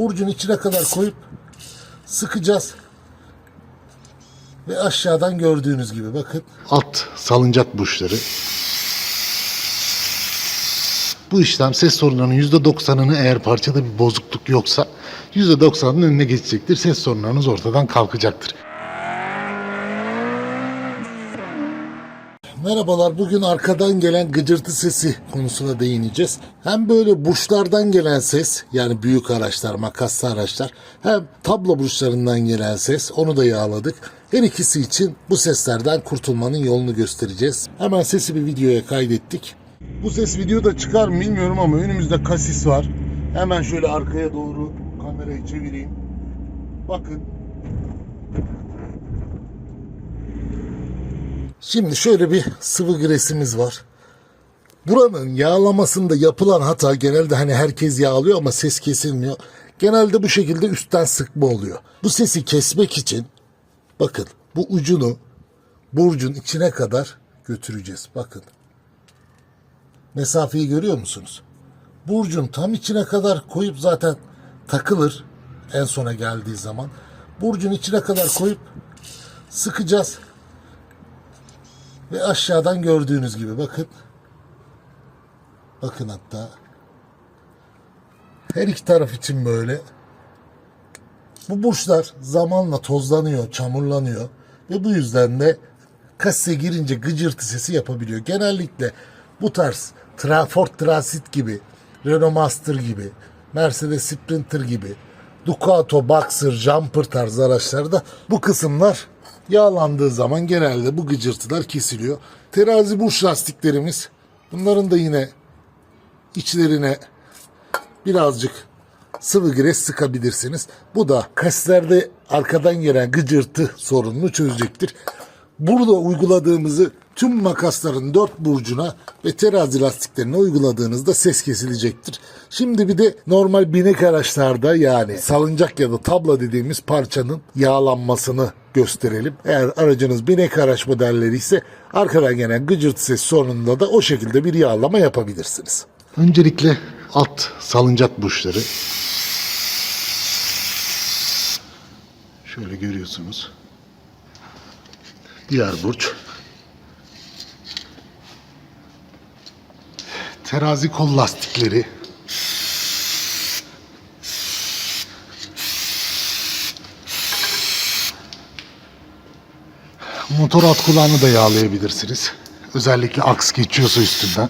burcun içine kadar koyup sıkacağız. Ve aşağıdan gördüğünüz gibi bakın. Alt salıncak burçları. Bu işlem ses sorunlarının %90'ını eğer parçada bir bozukluk yoksa %90'ın önüne geçecektir. Ses sorunlarınız ortadan kalkacaktır. Merhabalar. Bugün arkadan gelen gıcırtı sesi konusuna değineceğiz. Hem böyle burçlardan gelen ses yani büyük araçlar, makaslı araçlar hem tablo burçlarından gelen ses onu da yağladık. Her ikisi için bu seslerden kurtulmanın yolunu göstereceğiz. Hemen sesi bir videoya kaydettik. Bu ses videoda çıkar mı bilmiyorum ama önümüzde kasis var. Hemen şöyle arkaya doğru kamerayı çevireyim. Bakın Şimdi şöyle bir sıvı gresimiz var. Buranın yağlamasında yapılan hata genelde hani herkes yağlıyor ama ses kesilmiyor. Genelde bu şekilde üstten sıkma oluyor. Bu sesi kesmek için bakın bu ucunu burcun içine kadar götüreceğiz. Bakın. Mesafeyi görüyor musunuz? Burcun tam içine kadar koyup zaten takılır en sona geldiği zaman. Burcun içine kadar koyup sıkacağız. Ve aşağıdan gördüğünüz gibi bakın. Bakın hatta. Her iki taraf için böyle. Bu burçlar zamanla tozlanıyor, çamurlanıyor. Ve bu yüzden de kaseye girince gıcırtı sesi yapabiliyor. Genellikle bu tarz Tra- Ford Transit gibi, Renault Master gibi, Mercedes Sprinter gibi, Ducato, Boxer, Jumper tarzı araçlarda bu kısımlar yağlandığı zaman genelde bu gıcırtılar kesiliyor. Terazi burç lastiklerimiz bunların da yine içlerine birazcık sıvı gres sıkabilirsiniz. Bu da kaslerde arkadan gelen gıcırtı sorununu çözecektir. Burada uyguladığımızı tüm makasların dört burcuna ve terazi lastiklerine uyguladığınızda ses kesilecektir. Şimdi bir de normal binek araçlarda yani salıncak ya da tabla dediğimiz parçanın yağlanmasını gösterelim. Eğer aracınız binek araç modelleri ise arkadan gelen gıcırtı ses sorununda da o şekilde bir yağlama yapabilirsiniz. Öncelikle alt salıncak burçları. Şöyle görüyorsunuz. Diğer burç. Terazi kol lastikleri. Motor alt kulağını da yağlayabilirsiniz. Özellikle aks geçiyorsa üstünden.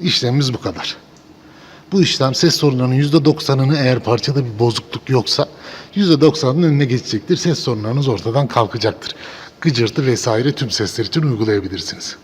İşlemimiz bu kadar. Bu işlem ses sorunlarının %90'ını eğer parçada bir bozukluk yoksa %90'ın önüne geçecektir. Ses sorunlarınız ortadan kalkacaktır. Gıcırtı vesaire tüm sesler için uygulayabilirsiniz.